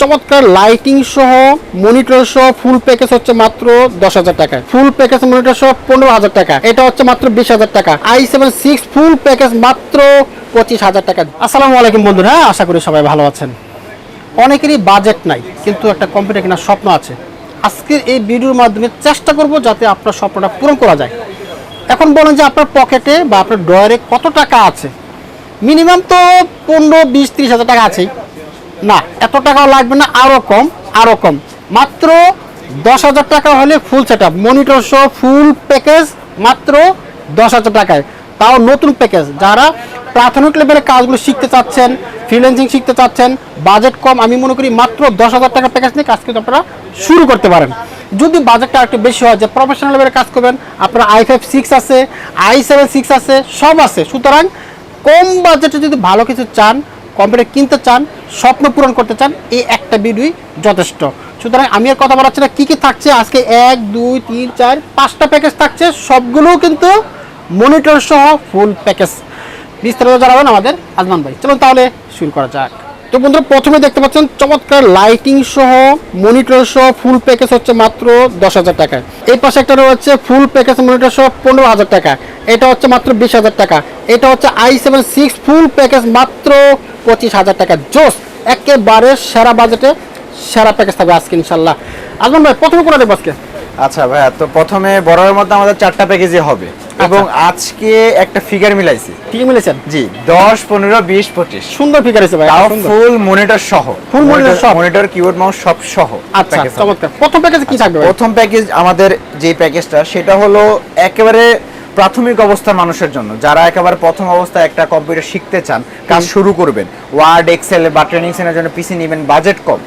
চমৎকার লাইটিং সহ, মনিটর সহ ফুল প্যাকেজ হচ্ছে মাত্র দশ হাজার টাকা। ফুল প্যাকেজ মনিটর সহ পনেরো হাজার টাকা। এটা হচ্ছে মাত্র বিশ হাজার টাকা। I seven six full package মাত্র পঁচিশ হাজার টাকা। আসসালামু আলাইকুম বন্ধুরা, আশা করি সবাই ভালো আছেন। অনেকেরই বাজেট নাই, কিন্তু একটা কম্পিউটার কেনার স্বপ্ন আছে। আজকের এই ভিডিওর মাধ্যমে চেষ্টা করব যাতে আপনার স্বপ্নটা পূরণ করা যায়। এখন বলেন যে আপনার পকেটে বা আপনার ড্রয়ারে কত টাকা আছে? মিনিমাম তো পনেরো, বিশ, ত্রিশ হাজার টাকা আছেই। না, এত টাকাও লাগবে না আরও কম আরও কম। মাত্র দশ হাজার টাকা হলে ফুল সেট আপ মনিটর সহ ফুল প্যাকেজ মাত্র দশ হাজার টাকায়। তাও নতুন প্যাকেজ যারা প্রাথমিক লেভেলের কাজগুলো শিখতে চাচ্ছেন ফ্রিল্যান্সিং শিখতে চাচ্ছেন বাজেট কম, আমি মনে করি মাত্র দশ হাজার টাকা প্যাকেজ নিয়ে কাজ কিন্তু আপনারা শুরু করতে পারেন। যদি বাজেটটা একটু বেশি হয়, যে প্রফেশনাল লেভেলের কাজ করবেন, আপনার আই ফাইভ সিক্স আছে আই সেভেন সিক্স আছে, সব আছে। সুতরাং কম বাজেটে যদি ভালো কিছু চান কম্পিউটার কিনতে চান, স্বপ্ন পূরণ করতে চান, এই একটা ভিডিওই যথেষ্ট। সুতরাং আমি আর কথা বলাচ্ছি না, কী কী থাকছে? আজকে এক, দুই, তিন, চার, পাঁচটা প্যাকেজ থাকছে, সবগুলোও কিন্তু মনিটর সহ ফুল প্যাকেজ বিস্তারিত জানাবেন আমাদের আজমান ভাই। চলুন তাহলে শুরু করা যাক। তো বন্ধুরা, প্রথমে দেখতে পাচ্ছেন চমৎকার লাইটিং সহ মনিটর সহ ফুল প্যাকেজ হচ্ছে মাত্র দশ হাজার টাকা এই পাশে একটা রয়েছে ফুল প্যাকেজ মনিটর সহ পনেরো হাজার টাকা। এটা হচ্ছে মাত্র বিশ হাজার টাকা। এটা হচ্ছে i seven six full package মাত্র পঁচিশ হাজার টাকা। জোস, একেবারে সেরা বাজেটে সেরা প্যাকেজ থাকবে আজকে, ইনশাল্লাহ। আজমান ভাই, প্রথমে কোনটা দেখব আজকে? আচ্ছা ভাইয়া, তো প্রথমে বড়ের মধ্যে আমাদের চারটা প্যাকেজই হবে। এবং আজকে একটা ফিগার মিলাইছি। ঠিক মিলেছেন জি দশ পনেরো বিশ পঁচিশ। সুন্দর ফিগার আছে ভাই তাও। ফুল মনিটর সহ। Full monitor সহ। মনিটর কিবোর্ড মাউস সব সহ। আচ্ছা চমৎকার। প্রথম প্যাকেজে কি থাকবে প্রথম প্যাকেজ আমাদের যে প্যাকেজটা সেটা হলো একেবারে প্রাথমিক অবস্থার মানুষের জন্য। যারা একেবারে প্রথম অবস্থায় একটা কম্পিউটার শিখতে চান কাজ শুরু করবেন। ওয়ার্ড এক্সেল বা ট্রেনিং সেন্টার জন্য পিসি নেবেন বাজেট কম।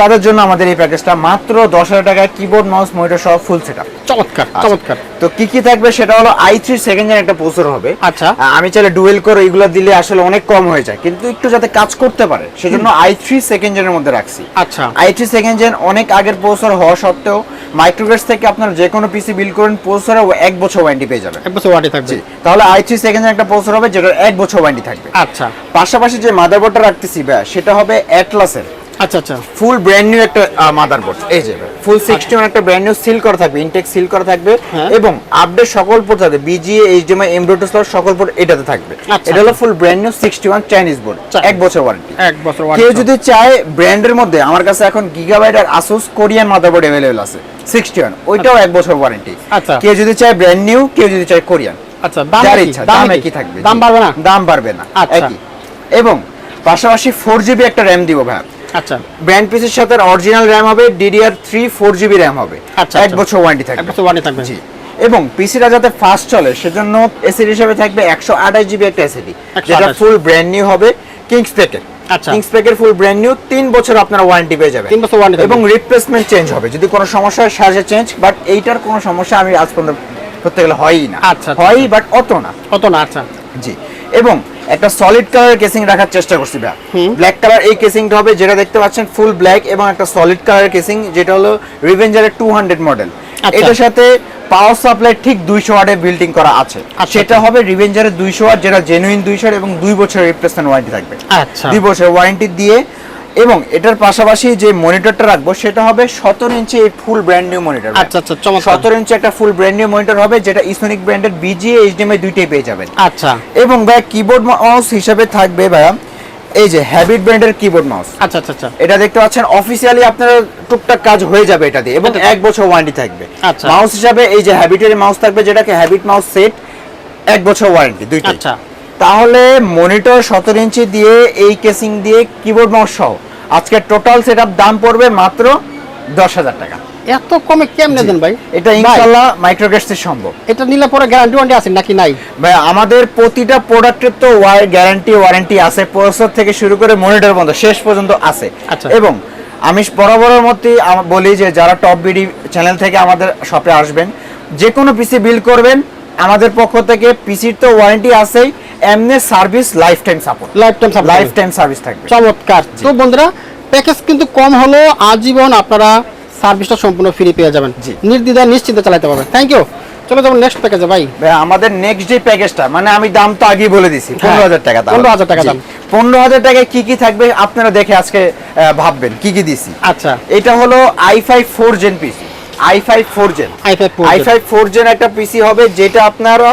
তাদের জন্য আমাদের এই প্যাকেজটা মাত্র দশ হাজার টাকায় কিবোর্ড মাউস মনিটর সহ ফুল সেটআপ চমৎকার চমৎকার। তো কি কি থাকবে সেটা হলো আই থ্রি সেকেন্ড জেন একটা প্রসেসর হবে। আচ্ছা। আমি চাইলে ডুয়েল করে এইগুলো দিলে আসলে অনেক কম হয়ে যায় কিন্তু একটু যাতে কাজ করতে পারে সেজন্য আই থ্রি সেকেন্ড জেনের মধ্যে রাখছি। আচ্ছা। আই থ্রি সেকেন্ড জেন অনেক আগের প্রসেসর হওয়া সত্ত্বেও মাইক্রোগ্রেস থেকে আপনার যে কোনো পিসি বিল করেন প্রসেসরে এক বছর ওয়ারেন্টি পেয়ে যাবেন। এক বছর ওয়াটে থাকবে। তাহলে আই থ্রি সেকেন্ড জেন একটা প্রসেসর হবে যেটা এক বছর ওয়ারেন্টি থাকবে। আচ্ছা। পাশাপাশি যে মাদারবোর্ডটা রাখতেছি সেটা হবে অ্যাটলাসের আচ্ছা আচ্ছা। ফুল ব্র্যান্ড নিউ একটা মাদারবোর্ড এই যে ফুল সিক্সটি একটা ব্র্যান্ড নিউ সিল করা থাকবে ইনটেক সিল করা থাকবে হ্যাঁ। এবং আপডেট সকল পোর্ট থাকবে বিজিএ এইচডিএমআই এমব্রয়ডারি স্লট সকল পোর্ট এটাতে থাকবে। আচ্ছা। এটা হলো full brand new sixty one chinese board এক বছর ওয়ারেন্টি এক বছর কেউ ওয়ারেন্টি যদি চায় ব্র্যান্ডের মধ্যে আমার কাছে এখন গিগাবাইট আর আসুস কোরিয়ান মাদারবোর্ড অ্যাভেলেবল আছে সিক্সটি ওয়ান ওইটাও এক বছর ওয়ারেন্টি আচ্ছা। কেউ যদি চায় ব্র্যান্ড নিউ কেউ যদি চায় কোরিয়ান আচ্ছা দাম ইচ্ছা দাম দাম একই। থাকবে দাম বাড়বে না? দাম বাড়বে না আচ্ছা। একই। এবং পাশাপাশি ফোর জিবি একটা র্যাম দিব ভাই। আচ্ছা। ব্র্যান্ড পিসের সাথে অরিজিনাল র্যাম হবে DDR three four GB RAM হবে। আচ্ছা, এক আচ্ছা। বছর ওয়ারেন্টি এক থাকবে বছর ওয়ারেন্টি থাকবে। জি। এবং পিসিটা যাতে ফাস্ট চলে সেজন্য এসিডি হিসেবে থাকবে একশো আঠাশ জিবি একটা এসিডি যেটা ফুল ব্র্যান্ড নিউ হবে কিংস প্যাকেট আচ্ছা। কিংস প্যাকের ফুল ব্র্যান্ড নিউ তিন বছর আপনারা ওয়ারেন্টি পেয়ে যাবেন। তিন বছর থাকবে। এবং রিপ্লেসমেন্ট চেঞ্জ হবে। যদি কোনো সমস্যা হয় সাজে চেঞ্জ বাট এইটার কোনো সমস্যা আমি আজ পর্যন্ত করতে গেলে হয়ই না। আচ্ছা, আচ্ছা। হয়ই বাট অত না। কত না আচ্ছা। জি। এবং একটা সলিড কালারের কেসিং রাখার চেষ্টা করছি ভাই ব্ল্যাক কালার এই কেসিংটা হবে যেটা দেখতে পাচ্ছেন ফুল ব্ল্যাক এবং একটা সলিড কালারের কেসিং যেটা হলো রিভেঞ্জারের টু হান্ড্রেড মডেল। এটার সাথে পাওয়ার সাপ্লাই ঠিক দুইশো ওয়ার্ডে বিল্ডিং করা আছে। আচ্ছা, সেটা হবে রিভেঞ্জারের দুইশো ওয়াট যেটা জেনুইন দুইশো এবং দুই বছরের রিপ্লেসমেন্ট ওয়ারেন্টি থাকবে। আচ্ছা। দুই বছর ওয়ারেন্টি দিয়ে এবং এটার পাশাপাশি যে মনিটরটা রাখব সেটা হবে সতেরো ইঞ্চি ফুল ব্র্যান্ড নিউ মনিটর আচ্ছা আচ্ছা সতেরো ইঞ্চি একটা ফুল ব্র্যান্ড নিউ মনিটর হবে যেটা ইসোনিক ব্র্যান্ডের বিজিএ এইচডিএমআই দুইটাই পেয়ে যাবেন। আচ্ছা। এবং ভাই কিবোর্ড মাউস হিসেবে থাকবে ভাইয়া এই যে হ্যাবিট ব্র্যান্ডের কিবোর্ড মাউস আচ্ছা আচ্ছা আচ্ছা। এটা দেখতে পাচ্ছেন অফিসিয়ালি আপনার টুকটাক কাজ হয়ে যাবে এটা দিয়ে এবং এক বছর ওয়ারেন্টি থাকবে। আচ্ছা। মাউস হিসাবে এই যে হ্যাবিটের মাউস থাকবে যেটাকে হ্যাবিট মাউস সেট এক বছর ওয়ারেন্টি দুইটাই। আচ্ছা। তাহলে মনিটর সতেরো ইঞ্চি দিয়ে এই কেসিং দিয়ে কিবোর্ড মাউস সহ আজকে টোটাল সেটআপ দাম পড়বে মাত্র দশ হাজার টাকা। এত কমে কেমনে দেন ভাই? এটা ভাই, ইনশাল্লাহ মাইক্রোগ্যাসের সম্ভব। এটা নিলে পরে গ্যারান্টি ওয়ারেন্টি আছে নাকি নাই? ভাই আমাদের প্রতিটা প্রোডাক্টের তো গ্যারান্টি ওয়ারেন্টি আছে। প্রসেসর থেকে শুরু করে মনিটর পর্যন্ত শেষ পর্যন্ত আছে। আচ্ছা। এবং আমি বরাবরের মধ্যেই বলি যে যারা টপ বিডি চ্যানেল থেকে আমাদের শপে আসবেন যে কোনো পিসি বিল করবেন আমাদের পক্ষ থেকে পিসির তো ওয়ারেন্টি আছেই এমনি service life time support life time life time service থাকবে। চমৎকার। তো বন্ধুরা প্যাকেজ কিন্তু কম হলো আজীবন আপনারা সার্ভিসটা সম্পূর্ণ ফ্রি পেয়ে যাবেন। জি। নির্দ্বিধায় নিশ্চিন্তে চালাতে পারবেন। থ্যাংক ইউ চলো যাব নেক্সট প্যাকেজে ভাই। ভাই, আমাদের নেক্সট যে প্যাকেজটা মানে আমি দাম তো আগেই বলে দিছি হ্যাঁ, পনেরো হাজার টাকা দাম। 15,000 টাকা দাম। পনেরো হাজার টাকায় কি কি থাকবে আপনারা দেখে আজকে ভাববেন কি কি দিছি। আচ্ছা। এটা হলো i five four gen PC i five four gen i five i five four gen একটা পিসি হবে যেটা আপনারা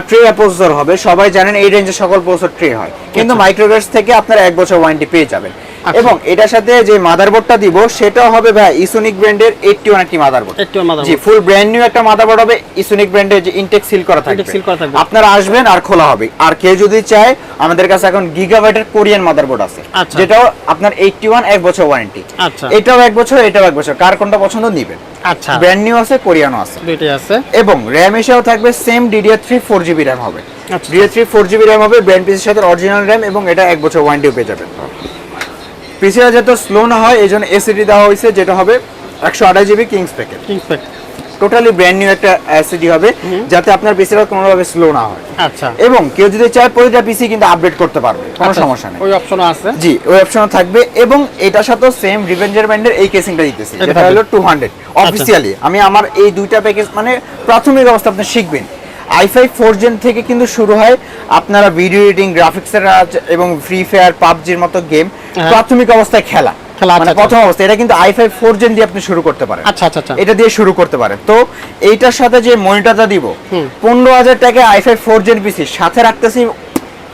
ট্রে প্রসেসর হবে সবাই জানেন এই রেঞ্জে সকল প্রসেসর ট্রে হয় কিন্তু আচ্ছা। মাইক্রোগ্যাস থেকে আপনার এক বছর ওয়ারেন্টি পেয়ে যাবেন আচ্ছা। এবং এটার সাথে যে মাদারবোর্ডটা দিব সেটাও হবে ভাই ইসোনিক ব্র্যান্ডের এইটটি ওয়ান একটি মাদারবোর্ড 81 motherboard। জি ফুল ব্র্যান্ড নিউ একটা মাদারবোর্ড হবে ইসোনিক ব্র্যান্ডের যে ইনটেক সিল করা থাকবে। seal করা থাকবে। আপনারা আসবেন আর খোলা হবে। আর কেউ যদি চায় আমাদের কাছে এখন গিগাবাইটের কোরিয়ান মাদারবোর্ড আছে। আচ্ছা। যেটাও আপনার এইটটি ওয়ান এক বছর ওয়ারেন্টি আচ্ছা। এটাও এক বছর এটাও এক বছর। কার কোনটা পছন্দ নিবেন? আচ্ছা। ব্র্যান্ড নিউ আছে কোরিয়ানও আছে। দুইটাই আছে। এবং র্যাম এসেও থাকবে same DDR three four GB RAM হবে। আচ্ছা। DDR three four GB RAM হবে ব্র্যান্ড পিসের সাথে অরিজিনাল র্যাম এবং এটা এক বছর ওয়ারেন্টিও পেয়ে যাবেন। পিসিটা যাতে স্লো না হয় এই জন্য এসিডি দেওয়া হয়েছে যেটা হবে একশো আঠাশ GB Kings packet Kings pack totally brand new একটা এসিডি হবে যাতে আপনার পিসিটা কোনোভাবে স্লো না হয়। আচ্ছা। এবং কেউ যদি চায় প্রতিটা পিসি কিন্তু আপডেট করতে পারবে কোনো আচ্ছা, সমস্যা নেই। ওই অপশনও আছে? জি ওই অপশনও থাকবে এবং এটার সাথে সেম রিভেঞ্জার ব্যান্ডের এই কেসিংটা দিতেছি এটা হলো টু হান্ড্রেড অফিসিয়ালি আমি আমার এই দুইটা প্যাকেজ মানে প্রাথমিক অবস্থা আপনি শিখবেন। আই ফাইভ ফোর জেন থেকে কিন্তু শুরু হয় আপনারা ভিডিও এডিটিং গ্রাফিক্সের এবং ফ্রি ফায়ার পাবজির মতো গেম হ্যাঁ। প্রাথমিক অবস্থায় খেলা। খেলা, আচ্ছা, মানে আচ্ছা। প্রথম অবস্থা। এটা কিন্তু আই ফাইভ ফোর জেন দিয়ে আপনি শুরু করতে পারেন। আচ্ছা এটা দিয়ে শুরু করতে পারেন। তো এইটার সাথে যে মনিটরটা দিব হুম। পনেরো হাজার টাকা i five four gen PC সাথে রাখতেছি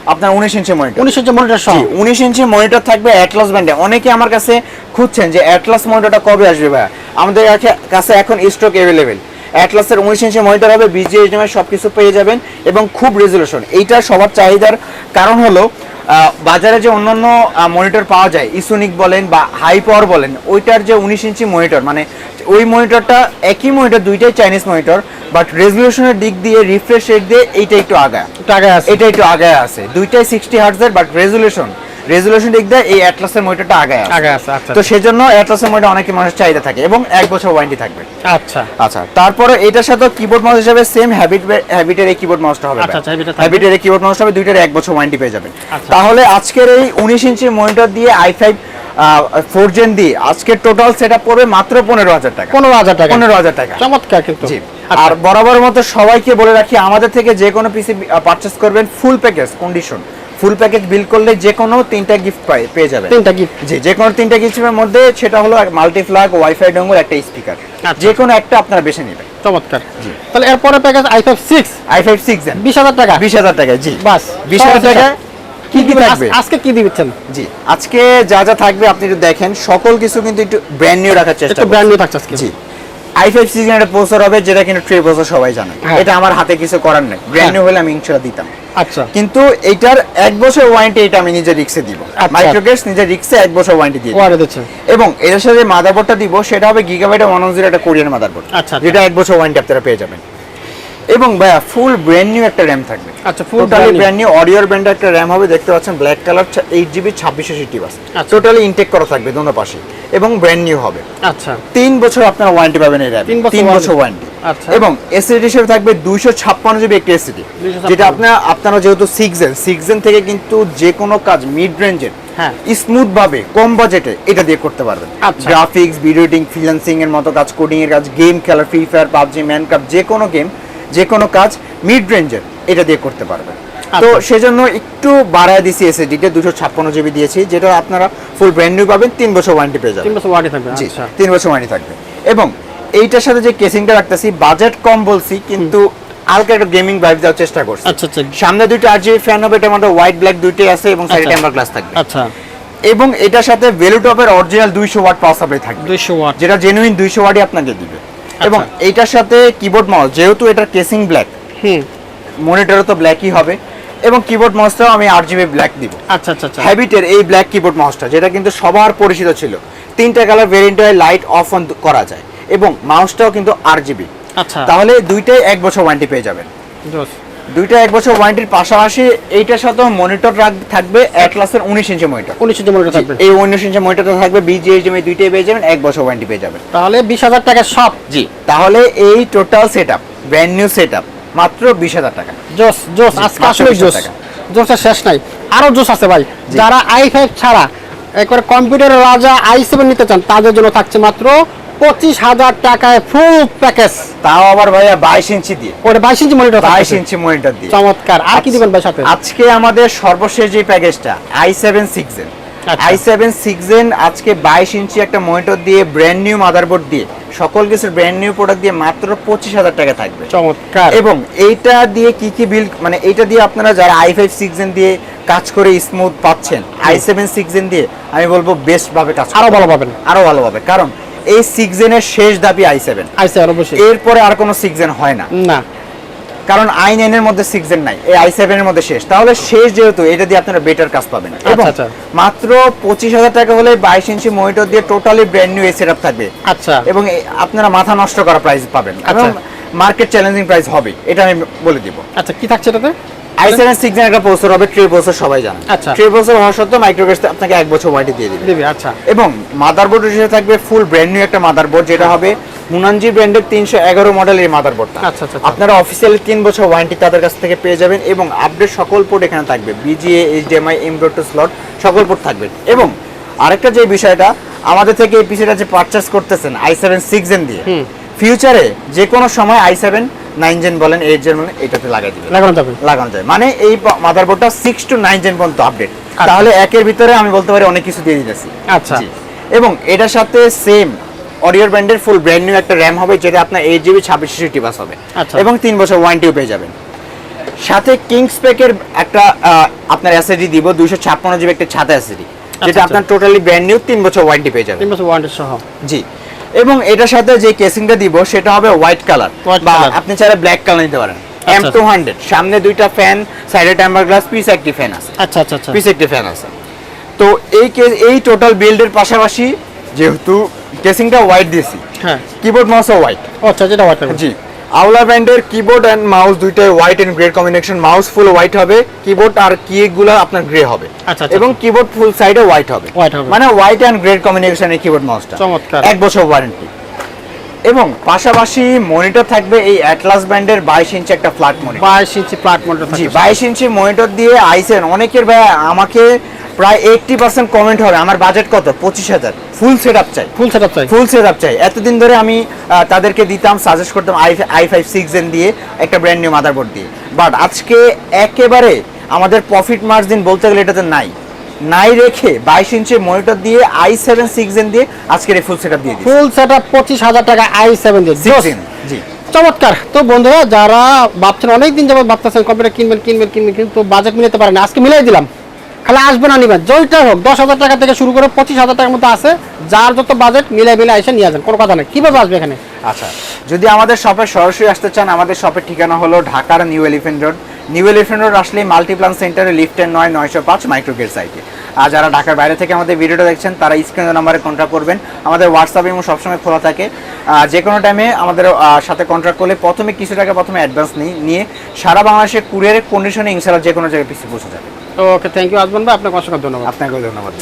আপনার উনিশ ইঞ্চি মনিটর উনিশ ইঞ্চি মনিটর সহ? জি উনিশ ইঞ্চি মনিটর থাকবে অ্যাটলাস ব্র্যান্ডে অনেকে আমার কাছে খুঁজছেন যে অ্যাটলাস মনিটরটা কবে আসবে ভাইয়া? আমাদের কাছে- এখন স্টক অ্যাভেলেবেল অ্যাটলাসের উনিশ ইঞ্চি মনিটর হবে বিজিএইচডিএমআই সব কিছু পেয়ে যাবেন এবং খুব রেজলিউশন এইটা সবার চাহিদার কারণ হলো বাজারে যে অন্যান্য মনিটর পাওয়া যায় ইসোনিক বলেন বা হাই পাওয়ার বলেন ওইটার যে উনিশ ইঞ্চি মনিটর মানে ওই মনিটরটা একই মনিটর দুইটাই চাইনিজ মনিটর বাট রেজলিউশনের দিক দিয়ে রিফ্রেশ রেট দিয়ে এইটা একটু আগায়। এটা একটু আগায় আছে। দুইটাই সিক্সটি হার্টজের বাট রেজলিউশন রেজলিউশন দিক দিয়ে এই অ্যাটলাসের মনিটরটা আগায় আছে। আগে আছে আচ্ছা তো সেজন্য অ্যাটলাসের মনিটর অনেক মানুষের চাহিদা থাকে এবং এক বছর ওয়ারেন্টি থাকবে। আচ্ছা। আচ্ছা তারপরে এটার সাথে কিবোর্ড মাউস হিসেবে সেম হ্যাবিট হ্যাবিটের এই কিবোর্ড মাউসটা হবে আচ্ছা, আচ্ছা, হ্যাবিটের এই কিবোর্ড মাউসটা হবে দুইটার এক বছর ওয়ারেন্টি পেয়ে যাবেন। আচ্ছা। তাহলে আজকের এই উনিশ ইঞ্চি মনিটর দিয়ে আই ফাইভ ফোর জেন দিয়ে আজকের টোটাল সেট আপ পড়বে মাত্র পনেরো হাজার টাকা। পনেরো হাজার টাকা। পনেরো হাজার টাকা। চমৎকার কিন্তু। আচ্ছা। আর বরাবর মতো সবাইকে বলে রাখি আমাদের থেকে যে কোনো পিসি পারচেস করবেন full package condition full package bill করলে যে কোনো তিনটা গিফট পেয়ে যাবেন। তিনটা গিফট জি যে কোনো তিনটা গিফটের মধ্যে সেটা হলো মাল্টি ফ্ল্যাগ ওয়াইফাই ডঙ্গল একটা স্পিকার আচ্ছা। যে কোনো একটা আপনারা বেছে নেবেন। চমৎকার। জি। তাহলে এরপরে package i five six i five six then বিশ হাজার টাকা। বিশ হাজার টাকা জি। বাস বিশ হাজার টাকা কি কি থাকবে? আজকে কি দিচ্ছেন? জি আজকে যা যা থাকবে আপনি একটু দেখেন। সকল কিছু কিন্তু একটু ব্র্যান্ড নিউ রাখার চেষ্টা একটু ব্র্যান্ড নিউ থাকছে আজকে। জি। আই ফাইভ সিক্স একটা প্রসেসর হবে যেটা কিন্তু ট্রে প্রসেসর সবাই জানে। হ্যাঁ। এটা আমার হাতে কিছু করার নেই। ব্র্যান্ড। নিউ হলে আমি ইনশাল্লাহ দিতাম। আচ্ছা। কিন্তু এইটার এক বছর ওয়ারেন্টি এটা আমি নিজে রিক্সে দিব। মাইক্রোগ্যাস মাইক্রোগেস নিজের রিক্সে এক বছর ওয়ারেন্টি দিয়ে। এবং এর সাথে মাদারবোর্ডটা দিব সেটা হবে গিগাবাইট ওয়ান জিরো একটা কোরিয়ান মাদারবোর্ড আচ্ছা, আচ্ছা। যেটা এক বছর ওয়ারেন্টি আপনারা পেয়ে যাবেন। এবং ভাইয়া ফুল ব্র্যান্ড নিউ একটা র্যাম থাকবে আচ্ছা, full টোটালি ব্র্যান্ড নিউ অডিওর ব্র্যান্ড একটা র্যাম হবে দেখতে পাচ্ছেন ব্ল্যাক কালার এইট জিবি ছাব্বিশশো সিটি বাস আচ্ছা। টোটালি ইনটেক করা থাকবে দোনো পাশে এবং ব্র্যান্ড নিউ হবে আচ্ছা তিন বছর আপনার ওয়ারেন্টি পাবেন এই র্যাম তিন বছর। ওয়ারেন্টি আচ্ছা। এবং এসএসডি হিসেবে থাকবে দুইশো ছাপ্পান্ন জিবি একটি এসএসডি যেটা আপনার আপনারা যেহেতু সিক্স জেন সিক্স জেন থেকে কিন্তু যে কোনো কাজ মিড রেঞ্জের হ্যাঁ। স্মুথ ভাবে কম বাজেটে এটা দিয়ে করতে পারবেন আচ্ছা। গ্রাফিক্স ভিডিও এডিটিং ফ্রিল্যান্সিং এর মতো কাজ কোডিং এর কাজ গেম খেলা ফ্রি ফায়ার পাবজি ম্যানক্রাফট যে কোনো গেম যে কোনো কাজ মিড রেঞ্জের এটা দিয়ে করতে পারবেন তো আচ্ছা। সেজন্য একটু বাড়ায় দিছি এসএসডিটা দুশো ছাপ্পান্ন জিবি দিয়েছি যেটা আপনারা ফুল ব্র্যান্ড নিউ পাবেন তিন বছর ওয়ারেন্টি পেয়ে যাবেন। তিন বছর ওয়ারেন্টি থাকবে জি আচ্ছা। তিন বছর ওয়ারেন্টি থাকবে। এবং এইটার সাথে যে কেসিংটা রাখতেছি বাজেট কম বলছি কিন্তু হালকা একটা গেমিং ভাইব দেওয়ার চেষ্টা করছি। আচ্ছা আচ্ছা। সামনে দুইটা আর জিবি ফ্যান হবে এটা আমাদের হোয়াইট ব্ল্যাক দুইটাই আছে এবং সাইডে আচ্ছা। টেম্পার গ্লাস থাকবে। আচ্ছা। এবং এটার সাথে ভ্যালুটপের অরিজিনাল দুইশো ওয়াট পাওয়ার সাপ্লাই থাকবে। দুইশো ওয়াট যেটা জেনুইন দুইশো ওয়াটই আপনাকে দিবে। এবং এইটার সাথে কিবোর্ড মাউস যেহেতু এটা কেসিং ব্ল্যাক হুম। মনিটরও তো ব্ল্যাকই হবে। এবং কিবোর্ড মাউসটাও আমি আট জিবি ব্ল্যাক দিব। আচ্ছা আচ্ছা আচ্ছা। হ্যাবিটের এই ব্ল্যাক কিবোর্ড মাউসটা যেটা কিন্তু সবার পরিচিত ছিল। তিনটা কালার ভেরিয়েন্ট হয় লাইট অফ অন করা যায়। এবং মাউসটাও কিন্তু আর জিবি আচ্ছা। তাহলে দুইটাই এক বছর ওয়ারেন্টি পেয়ে যাবেন। দুইটা এক বছর ওয়ারেন্টির পাশাপাশি এইটার সাথেও মনিটর থাকবে এক ক্লাসের উনিশ ইঞ্চি মনিটর উনিশ ইঞ্চি মনিটর থাকবে। এই উনিশ ইঞ্চি মনিটরটা থাকবে বিজিএইচডিএমআই দুইটাই পেয়ে যাবেন এক বছর ওয়ারেন্টি পেয়ে যাবেন। তাহলে বিশ হাজার টাকা সব জি তাহলে এই total set up brand new set up মাত্র বিশ হাজার টাকা। জোস জোস আজকে আসলে 20,000 জোস। জোসের শেষ নাই। আরও জোস আছে ভাই। যারা আই ফাইভ ছাড়া একবার কম্পিউটারের রাজা আই সেভেন নিতে চান তাদের জন্য থাকছে মাত্র পঁচিশ হাজার টাকায় ফুল প্যাকেজ তাও আবার ভাইয়া বাইশ ইঞ্চি দিয়ে। ওটা বাইশ ইঞ্চি মনিটর বাইশ ইঞ্চি মনিটর দিয়ে। চমৎকার। আর কি দিবেন ভাই সাথে? আজকে আমাদের সর্বশেষ যে প্যাকেজটা আই সেভেন সিক্স আচ্ছা। আই সেভেন সিক্স জেন আজকে বাইশ ইঞ্চি একটা মনিটর দিয়ে ব্র্যান্ড নিউ মাদারবোর্ড দিয়ে সকল কিছু ব্র্যান্ড নিউ প্রোডাক্ট দিয়ে মাত্র পঁচিশ হাজার টাকা থাকবে। চমৎকার। এবং এইটা দিয়ে কি কি বিল মানে এইটা দিয়ে আপনারা যারা আই ফাইভ সিক্স জেন দিয়ে কাজ করে স্মুথ পাচ্ছেন আই সেভেন সিক্স জেন দিয়ে আমি বলব বেস্ট ভাবে কাজ আরও ভালো পাবেন। আরও ভালো হবে কারণ এই সিক্স জেনের শেষ দাবি আই সেভেন আইসে আর অবশ্যই। এরপরে আর কোনো সিক্স জেন হয় না। না। কারণ আই নাইনের মধ্যে সিক্স জেন নাই এই আই সেভেনের মধ্যে শেষ। তাহলে শেষ যেহেতু এটা দিয়ে আপনারা বেটার কাজ পাবেন। এবং আচ্ছা। মাত্র পঁচিশ হাজার টাকা হলে বাইশ ইঞ্চি মনিটর দিয়ে টোটালি ব্র্যান্ড নিউ সেট থাকবে। আচ্ছা। এবং আপনারা মাথা নষ্ট করা প্রাইস পাবেন। এবং মার্কেট চ্যালেঞ্জিং প্রাইস হবে এটা আমি বলে দিব। আচ্ছা কি থাকছে এটাতে? আই সেভেন সিক্স জেন একটা প্রসেসর হবে ট্রি প্রসেসর সবাই জানে। আচ্ছা। ট্রি প্রসেসর হওয়া সত্ত্বেও মাইক্রোগেস আপনাকে এক বছর ওয়ারেন্টি দিয়ে দিবে। দিবি আচ্ছা। এবং মাদারবোর্ড হিসেবে থাকবে ফুল ব্র্যান্ড নিউ একটা মাদারবোর্ড যেটা হবে হুনানজি ব্র্যান্ডের তিনশো এগারো মডেলের এই মাদারবোর্ডটা আচ্ছা, আচ্ছা। আপনারা অফিসিয়ালি তিন বছর ওয়ারেন্টি তাদের কাছ থেকে পেয়ে যাবেন এবং আপডেট সকল পোর্ট এখানে থাকবে VGA HDMI M dot two slot সকল পোর্ট থাকবে। এবং আরেকটা যে বিষয়টা আমাদের থেকে এই পিসিটা যে পারচেস করতেছেন আই সেভেন সিক্স দিয়ে ফিউচারে যে কোনো সময় আই সেভেন নাইন জেন বলেন এইট জেন বলেন এটাতে লাগাই দিবেন। লাগানো যাবে। লাগানো যায় মানে এই মাদারবোর্ডটা সিক্স টু নাইন জেন পর্যন্ত আপডেট আচ্ছা। তাহলে একের ভিতরে আমি বলতে পারি অনেক কিছু দিয়ে দিতেছি। আচ্ছা। এবং এটার সাথে সেম অডিওর ব্র্যান্ডের ফুল ব্র্যান্ড নিউ একটা র্যাম হবে যেটা আপনার এইট জিবি ছাব্বিশ সিটি বাস হবে। আচ্ছা। এবং তিন বছর ওয়ারেন্টিও পেয়ে যাবেন। সাথে কিংস প্যাকের একটা আপনার এসএডি দিব দুইশো ছাপ্পান্ন জিবি একটা ছাতা এসএডি যেটা আচ্ছা। আপনার টোটালি ব্র্যান্ড নিউ তিন বছর ওয়ারেন্টি পেয়ে যাবেন। তিন বছর ওয়ারেন্টি সহ। জি। এবং এটার সাথে যে কেসিংটা দিব সেটা হবে হোয়াইট কালার বা আপনি চাইলে ব্ল্যাক কালার নিতে পারেন। এম আচ্ছা। টু হান্ড্রেড সামনে দুইটা ফ্যান সাইডে টাইমার গ্লাস পিস একটি ফ্যান আছে। আচ্ছা আচ্ছা আচ্ছা। পিস একটি ফ্যান আছে। তো এই কেস এই টোটাল বিল্ডের পাশাপাশি যেহেতু কেসিংটা হোয়াইট দিয়েছি হ্যাঁ। কিবোর্ড মাউসও হোয়াইট আচ্ছা যেটা হোয়াইট জি। আউলা ব্র্যান্ডের কিবোর্ড এন্ড মাউস দুইটাই white and grey combination mouse full white হবে কিবোর্ড আর কি গুলো আপনার গ্রে হবে। আচ্ছা, আচ্ছা। এবং কিবোর্ড ফুল সাইডে হোয়াইট হবে। মানে হোয়াইট এন্ড গ্রে কম্বিনেশনের কিবোর্ড মাউসটা চমৎকার। এক বছর ওয়ারেন্টি এবং পাশাপাশি মনিটর থাকবে এই অ্যাটলাস ব্র্যান্ডের বাইশ ইঞ্চি একটা ফ্ল্যাট মনিটর বাইশ ইঞ্চি প্লাট মনিটর জি বাইশ ইঞ্চি মনিটর দিয়ে আইসেন অনেকের ভাই আমাকে প্রায় এইটটি পার্সেন্ট কমেন্ট হবে। আমার বাজেট কত? পঁচিশ হাজার। ফুল সেট আপ চাই। ফুল সেটআপ চাই। ফুল সেট আপ চাই। এতদিন ধরে আমি তাদেরকে দিতাম সাজেস্ট করতাম I I five six gen দিয়ে একটা ব্র্যান্ড নিউ মাদারবোর্ড দিয়ে। বাট আজকে একেবারে আমাদের প্রফিট মার্জিন বলতে গেলে এটাতে নাই। নাই রেখে বাইশ ইঞ্চি মনিটর দিয়ে আই সেভেন সিক্স জেন দিয়ে আজকের এই ফুল সেট আপ দিয়ে ফুল সেটআপ পঁচিশ হাজার টাকা আই সেভেন দিয়ে। জি। চমৎকার। তো বন্ধুরা যারা ভাবছেন অনেকদিন যাবত ভাবতেছেন কম্পিউটার কিনবেন কিনবেন কিনবেন কিন্তু বাজেট মিলাতে পারেন না। আজকে মিলাই দিলাম। খালি আসবে না নিবেন জয়টাই হোক, দশ হাজার টাকা থেকে শুরু করে পঁচিশ হাজার টাকার মতো আছে, যার যত বাজেট মিলে মিলে এসে নিয়ে যান কোনো কথা নেই। কীভাবে আসবে এখানে? আচ্ছা যদি আমাদের শপে সরাসরি আসতে চান, আমাদের শপের ঠিকানা হলো ঢাকার New Elephant Road New Elephant Road আসলে মাল্টিপ্লান সেন্টারে লিফটের নয়, নয়শো পাঁচ মাইক্রোগেট সাইটে আর যারা ঢাকার বাইরে থেকে আমাদের ভিডিওটা দেখছেন, তারা স্ক্রিনের নাম্বারে কন্ট্যাক্ট করবেন। আমাদের হোয়াটসঅ্যাপ এবং সবসময় খোলা থাকে। যে কোনো টাইমে আমাদের সাথে কন্ট্যাক্ট করলে প্রথমে কিছু টাকা প্রথমে অ্যাডভান্স নিই নিয়ে সারা বাংলাদেশের কুরিয়ারের কন্ডিশনে ইনশাল্লাহ যে কোনো জায়গায় পিছিয়ে পৌঁছে যাবে। ওকে থ্যাংক ইউ আসবেন ভাই আপনাকে অসংখ্য ধন্যবাদ। আপনাকেও ধন্যবাদ